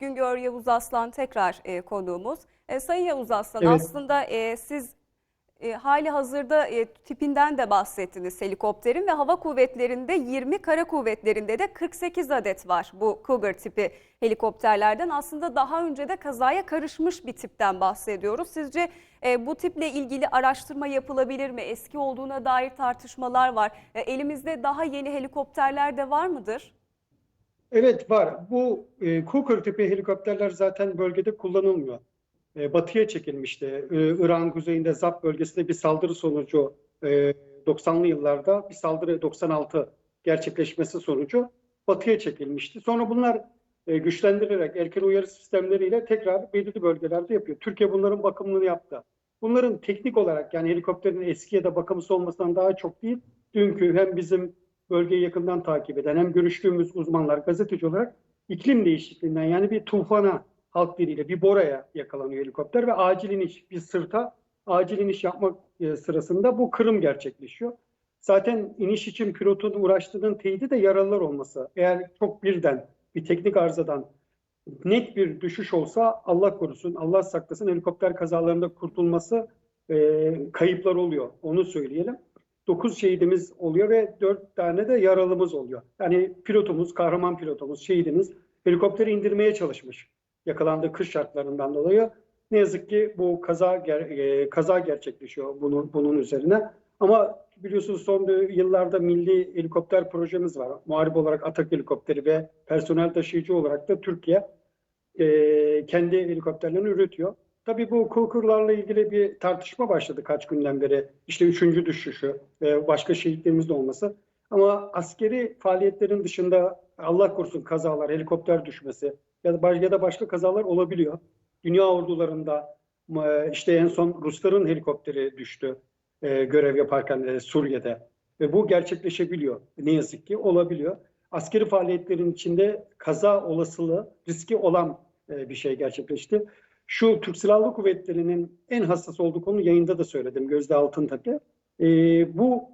Güngör Yavuz Aslan tekrar e, konuğumuz. E, Sayın Yavuz Aslan Evet. aslında e, siz e, hali hazırda e, tipinden de bahsettiniz helikopterin ve hava kuvvetlerinde 20 kara kuvvetlerinde de 48 adet var bu Cougar tipi helikopterlerden. Aslında daha önce de kazaya karışmış bir tipten bahsediyoruz. Sizce e, bu tiple ilgili araştırma yapılabilir mi? Eski olduğuna dair tartışmalar var. E, elimizde daha yeni helikopterler de var mıdır? Evet var. Bu e, Cougar tipi helikopterler zaten bölgede kullanılmıyor. E, batıya çekilmişti. E, İran kuzeyinde Zap bölgesinde bir saldırı sonucu e, 90'lı yıllarda bir saldırı 96 gerçekleşmesi sonucu batıya çekilmişti. Sonra bunlar e, güçlendirilerek erken uyarı sistemleriyle tekrar belirli bölgelerde yapıyor. Türkiye bunların bakımını yaptı. Bunların teknik olarak yani helikopterin eski ya da bakımsız olmasından daha çok değil, dünkü hem bizim bölgeyi yakından takip eden hem görüştüğümüz uzmanlar gazeteci olarak iklim değişikliğinden yani bir tufana halk diliyle bir boraya yakalanıyor helikopter ve acil iniş bir sırta acil iniş yapmak e, sırasında bu kırım gerçekleşiyor. Zaten iniş için pilotun uğraştığının teyidi de yaralılar olması. Eğer çok birden bir teknik arızadan net bir düşüş olsa Allah korusun, Allah saklasın helikopter kazalarında kurtulması e, kayıplar oluyor. Onu söyleyelim. 9 şehidimiz oluyor ve 4 tane de yaralımız oluyor. Yani pilotumuz, kahraman pilotumuz, şehidimiz helikopteri indirmeye çalışmış yakalandığı kış şartlarından dolayı. Ne yazık ki bu kaza ger- e, kaza gerçekleşiyor bunun bunun üzerine. Ama biliyorsunuz son yıllarda milli helikopter projemiz var. Muharip olarak Atak helikopteri ve personel taşıyıcı olarak da Türkiye e, kendi helikopterlerini üretiyor. Tabii bu Cougar'larla ilgili bir tartışma başladı kaç günden beri. İşte üçüncü düşüşü başka şehitlerimiz de olması. Ama askeri faaliyetlerin dışında Allah korusun kazalar, helikopter düşmesi ya da, ya da başka kazalar olabiliyor. Dünya ordularında işte en son Rusların helikopteri düştü e, görev yaparken e, Suriye'de. Ve bu gerçekleşebiliyor. Ne yazık ki olabiliyor. Askeri faaliyetlerin içinde kaza olasılığı, riski olan e, bir şey gerçekleşti. Şu Türk Silahlı Kuvvetleri'nin en hassas olduğu konu yayında da söyledim Gözde Altıntepe. E, bu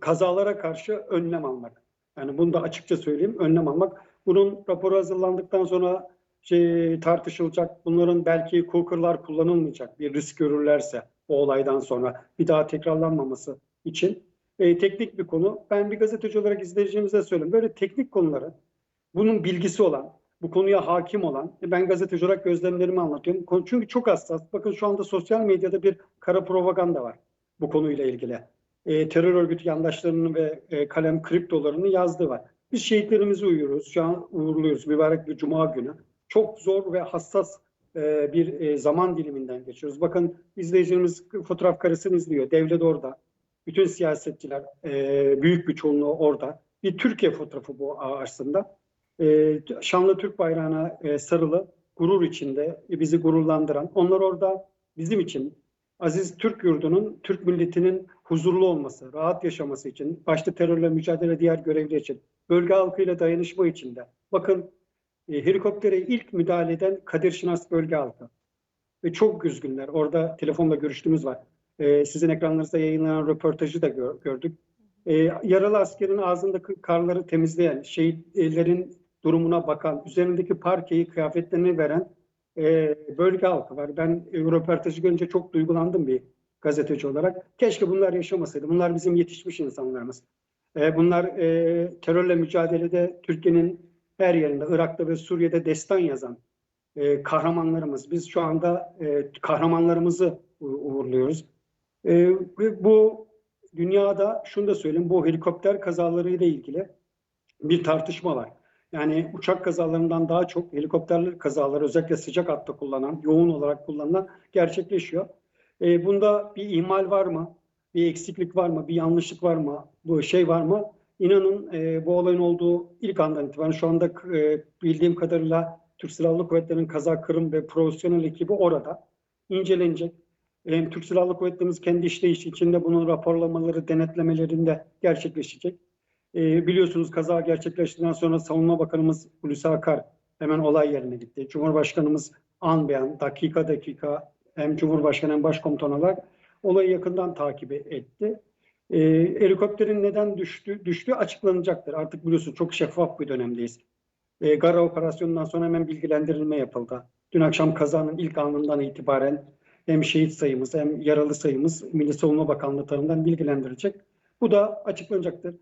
kazalara karşı önlem almak. Yani bunu da açıkça söyleyeyim, önlem almak. Bunun raporu hazırlandıktan sonra şey tartışılacak. Bunların belki Cougar'lar kullanılmayacak bir risk görürlerse o olaydan sonra bir daha tekrarlanmaması için e, teknik bir konu. Ben bir gazeteci olarak izleyicilerimize söyleyeyim. Böyle teknik konuları bunun bilgisi olan, bu konuya hakim olan, e, ben gazeteci olarak gözlemlerimi anlatıyorum. Çünkü çok hassas. Bakın şu anda sosyal medyada bir kara propaganda var bu konuyla ilgili. E, terör örgütü yandaşlarının ve e, kalem kriptolarının yazdığı var. Biz şehitlerimizi uyuyoruz. Şu an uğurluyoruz. Mübarek bir cuma günü. Çok zor ve hassas e, bir e, zaman diliminden geçiyoruz. Bakın izleyicilerimiz fotoğraf karesini izliyor. Devlet orada. Bütün siyasetçiler, e, büyük bir çoğunluğu orada. Bir Türkiye fotoğrafı bu aslında. E, şanlı Türk bayrağına e, sarılı, gurur içinde bizi gururlandıran. Onlar orada bizim için, aziz Türk yurdunun, Türk milletinin huzurlu olması, rahat yaşaması için, başta terörle mücadele diğer görevler için, bölge halkıyla dayanışma içinde. Bakın e, helikoptere ilk müdahale eden Kadir Şinas bölge halkı. Ve çok üzgünler. Orada telefonla görüştüğümüz var. E, sizin ekranlarınızda yayınlanan röportajı da gör- gördük. E, yaralı askerin ağzındaki karları temizleyen, şehitlerin durumuna bakan, üzerindeki parkeyi, kıyafetlerini veren e, bölge halkı var. Ben e, röportajı görünce çok duygulandım bir gazeteci olarak. Keşke bunlar yaşamasaydı. Bunlar bizim yetişmiş insanlarımız. E, bunlar e, terörle mücadelede Türkiye'nin her yerinde, Irak'ta ve Suriye'de destan yazan e, kahramanlarımız. Biz şu anda e, kahramanlarımızı uğurluyoruz. E, bu dünyada şunu da söyleyeyim, bu helikopter kazalarıyla ilgili bir tartışma var. Yani uçak kazalarından daha çok helikopter kazaları özellikle sıcak hatta kullanan, yoğun olarak kullanılan gerçekleşiyor. E, bunda bir ihmal var mı? Bir eksiklik var mı? Bir yanlışlık var mı? Bu şey var mı? İnanın e, bu olayın olduğu ilk andan itibaren şu anda e, bildiğim kadarıyla Türk Silahlı Kuvvetleri'nin kaza kırım ve profesyonel ekibi orada incelenecek. Hem Türk Silahlı Kuvvetlerimiz kendi işleyişi içinde bunun raporlamaları, denetlemelerinde gerçekleşecek. E, biliyorsunuz kaza gerçekleştikten sonra Savunma Bakanımız Hulusi Akar hemen olay yerine gitti. Cumhurbaşkanımız an beyan, dakika dakika hem Cumhurbaşkanı hem Başkomutan olarak olayı yakından takip etti. E, helikopterin neden düştü, düştüğü açıklanacaktır. Artık biliyorsunuz çok şeffaf bir dönemdeyiz. E, Gara operasyonundan sonra hemen bilgilendirilme yapıldı. Dün akşam kazanın ilk anından itibaren hem şehit sayımız hem yaralı sayımız Milli Savunma Bakanlığı tarafından bilgilendirilecek. Bu da açıklanacaktır.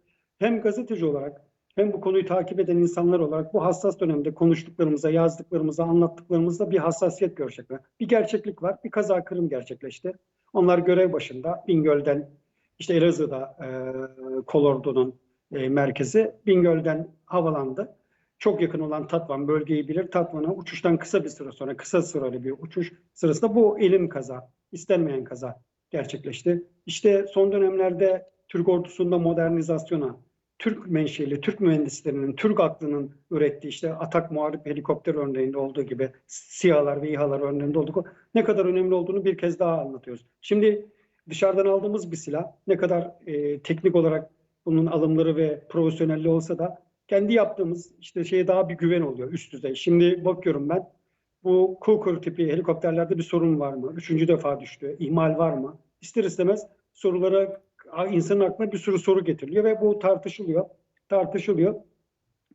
Hem gazeteci olarak hem bu konuyu takip eden insanlar olarak bu hassas dönemde konuştuklarımıza, yazdıklarımıza, anlattıklarımızda bir hassasiyet görecekler. Bir gerçeklik var. Bir kaza kırım gerçekleşti. Onlar görev başında Bingöl'den işte Elazığ'da e, Kolordu'nun e, merkezi Bingöl'den havalandı. Çok yakın olan Tatvan bölgeyi bilir. Tatvan'a uçuştan kısa bir süre sonra, kısa süreli bir uçuş sırasında bu elim kaza, istenmeyen kaza gerçekleşti. İşte son dönemlerde Türk ordusunda modernizasyona, Türk menşeli, Türk mühendislerinin, Türk aklının ürettiği işte atak muharip helikopter örneğinde olduğu gibi SİHA'lar ve İHA'lar örneğinde olduğu ne kadar önemli olduğunu bir kez daha anlatıyoruz. Şimdi dışarıdan aldığımız bir silah ne kadar e, teknik olarak bunun alımları ve profesyonelliği olsa da kendi yaptığımız işte şeye daha bir güven oluyor üst düzey. Şimdi bakıyorum ben bu Kukur tipi helikopterlerde bir sorun var mı? Üçüncü defa düştü. İhmal var mı? İster istemez sorulara insanın aklına bir sürü soru getiriliyor ve bu tartışılıyor. Tartışılıyor.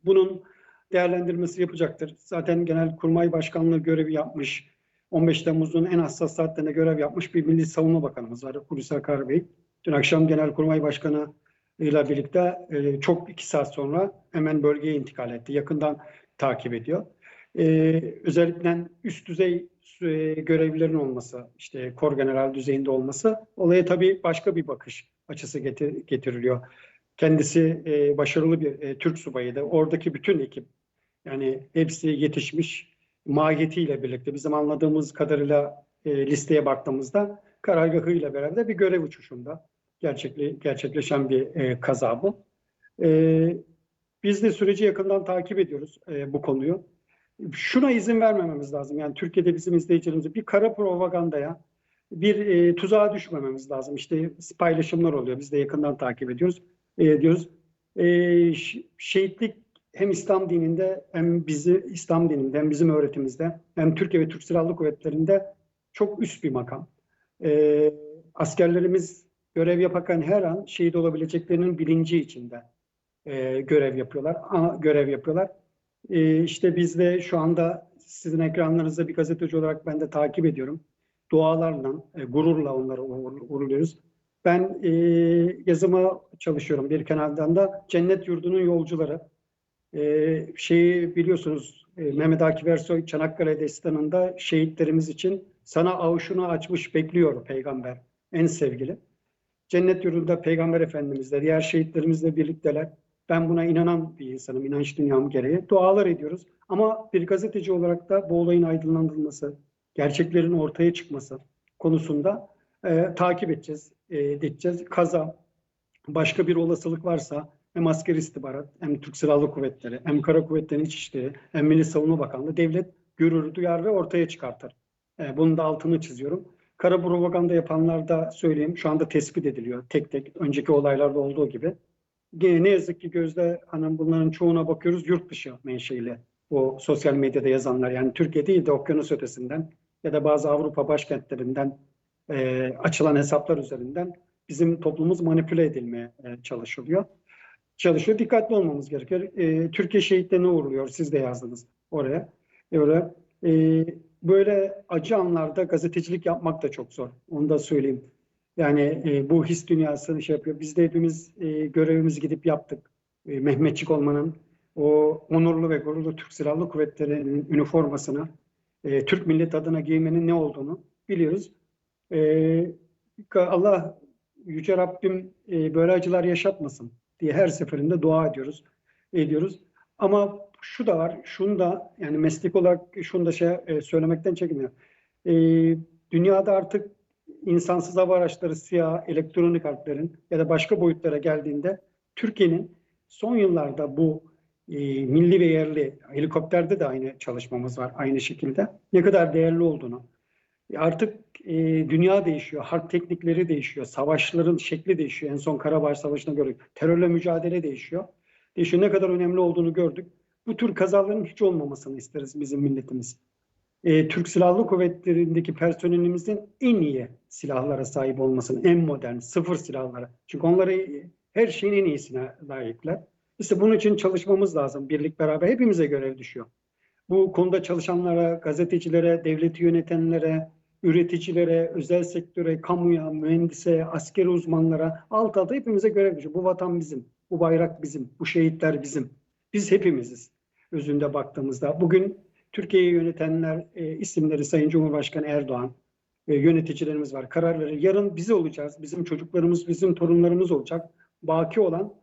Bunun değerlendirmesi yapacaktır. Zaten Genelkurmay Başkanlığı görevi yapmış. 15 Temmuz'un en hassas saatlerinde görev yapmış bir Milli Savunma Bakanımız var. Hulusi Akar Bey. Dün akşam Genelkurmay Başkanı ile birlikte e, çok iki saat sonra hemen bölgeye intikal etti. Yakından takip ediyor. E, özellikle üst düzey e, görevlilerin olması, işte kor general düzeyinde olması olaya tabii başka bir bakış açısı getir, getiriliyor. Kendisi e, başarılı bir e, Türk subayıydı. Oradaki bütün ekip yani hepsi yetişmiş mahiyetiyle birlikte bizim anladığımız kadarıyla e, listeye baktığımızda karargahıyla beraber bir görev uçuşunda gerçekle, gerçekleşen bir e, kaza bu. E, biz de süreci yakından takip ediyoruz e, bu konuyu. Şuna izin vermememiz lazım. Yani Türkiye'de bizim izleyicilerimize bir kara propagandaya, bir e, tuzağa düşmememiz lazım. İşte paylaşımlar oluyor. Biz de yakından takip ediyoruz. E, diyoruz. E, şehitlik hem İslam dininde hem bizi İslam dininde hem bizim öğretimizde hem Türkiye ve Türk Silahlı Kuvvetleri'nde çok üst bir makam. E, askerlerimiz görev yaparken her an şehit olabileceklerinin bilinci içinde e, görev yapıyorlar. A, görev yapıyorlar. E, işte biz de şu anda sizin ekranlarınızda bir gazeteci olarak ben de takip ediyorum. Dualarla, e, gururla onları uğurluyoruz. Ben e, yazıma çalışıyorum bir kanaldan da Cennet Yurdu'nun yolcuları. E, şeyi biliyorsunuz e, Mehmet Akif Ersoy Çanakkale Destanı'nda şehitlerimiz için sana avuşunu açmış bekliyor peygamber en sevgili. Cennet yurdunda Peygamber Efendimizle, diğer şehitlerimizle birlikteler. Ben buna inanan bir insanım, inanç dünyam gereği. Dualar ediyoruz. Ama bir gazeteci olarak da bu olayın aydınlandırılması, gerçeklerin ortaya çıkması konusunda e, takip edeceğiz, e, edeceğiz. Kaza, başka bir olasılık varsa hem asker istihbarat, hem Türk Silahlı Kuvvetleri, hem Kara Kuvvetleri'nin İçişleri, hem Milli Savunma Bakanlığı devlet görür, duyar ve ortaya çıkartır. E, bunun da altını çiziyorum. Kara propaganda yapanlar da söyleyeyim şu anda tespit ediliyor tek tek önceki olaylarda olduğu gibi. Ne yazık ki Gözde Hanım bunların çoğuna bakıyoruz yurt dışı menşeili o sosyal medyada yazanlar yani Türkiye değil de okyanus ötesinden ya da bazı Avrupa başkentlerinden e, açılan hesaplar üzerinden bizim toplumumuz manipüle edilmeye e, çalışılıyor. Çalışıyor. Dikkatli olmamız gerekiyor. E, Türkiye şehitlerine uğurluyor. Siz de yazdınız oraya. E, oraya. E, böyle acı anlarda gazetecilik yapmak da çok zor. Onu da söyleyeyim. Yani e, bu his dünyasını şey yapıyor. Biz de hepimiz e, görevimizi gidip yaptık. E, Mehmetçik olmanın, o onurlu ve gururlu Türk Silahlı Kuvvetleri'nin üniformasını, e, Türk millet adına giymenin ne olduğunu biliyoruz. E, Allah Yüce Rabbim e, böyle acılar yaşatmasın diye her seferinde dua ediyoruz. Ediyoruz. Ama şu da var, şunu da yani meslek olarak şunu da şey e, söylemekten çekinmiyor. E, dünyada artık insansız hava araçları, siyah, elektronik harflerin ya da başka boyutlara geldiğinde Türkiye'nin son yıllarda bu e, milli ve yerli helikopterde de aynı çalışmamız var aynı şekilde. Ne kadar değerli olduğunu. E, artık e, dünya değişiyor, harp teknikleri değişiyor, savaşların şekli değişiyor. En son Karabağ Savaşı'na gördük. Terörle mücadele değişiyor. Değişiyor. Ne kadar önemli olduğunu gördük bu tür kazaların hiç olmamasını isteriz bizim milletimiz. E, Türk Silahlı Kuvvetleri'ndeki personelimizin en iyi silahlara sahip olmasını, en modern, sıfır silahlara. Çünkü onları her şeyin en iyisine layıklar. İşte bunun için çalışmamız lazım. Birlik beraber hepimize görev düşüyor. Bu konuda çalışanlara, gazetecilere, devleti yönetenlere, üreticilere, özel sektöre, kamuya, mühendise, askeri uzmanlara alt alta hepimize görev düşüyor. Bu vatan bizim, bu bayrak bizim, bu şehitler bizim. Biz hepimiziz özünde baktığımızda. Bugün Türkiye'yi yönetenler e, isimleri Sayın Cumhurbaşkanı Erdoğan, e, yöneticilerimiz var, karar verir. Yarın biz olacağız, bizim çocuklarımız, bizim torunlarımız olacak. Baki olan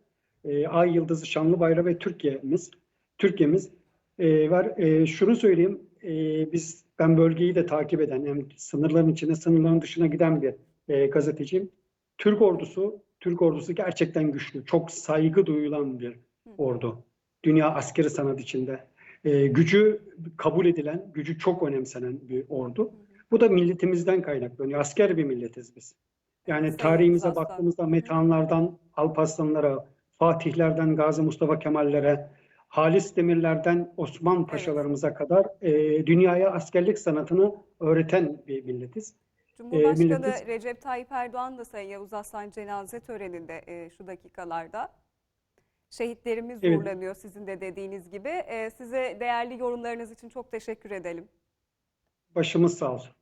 e, Ay Yıldızı Şanlı Bayrağı ve Türkiye'miz, Türkiye'miz e, var. E, şunu söyleyeyim, e, biz ben bölgeyi de takip eden, hem sınırların içine, sınırların dışına giden bir e, gazeteciyim. Türk ordusu, Türk ordusu gerçekten güçlü, çok saygı duyulan bir ordu. Dünya askeri sanat içinde. E, gücü kabul edilen, gücü çok önemsenen bir ordu. Bu da milletimizden kaynaklanıyor. Asker bir milletiz biz. Yani tarihimize baktığımızda Metehanlardan Alparslanlara, Fatihlerden Gazi Mustafa Kemallere, Halis Demirlerden Osman Paşalarımıza kadar e, dünyaya askerlik sanatını öğreten bir milletiz. Cumhurbaşkanı milletiz. Recep Tayyip Erdoğan da Sayın Yavuz Aslan cenaze töreninde e, şu dakikalarda. Şehitlerimiz Evet. uğurlanıyor sizin de dediğiniz gibi. E, size değerli yorumlarınız için çok teşekkür edelim. Başımız sağ olsun.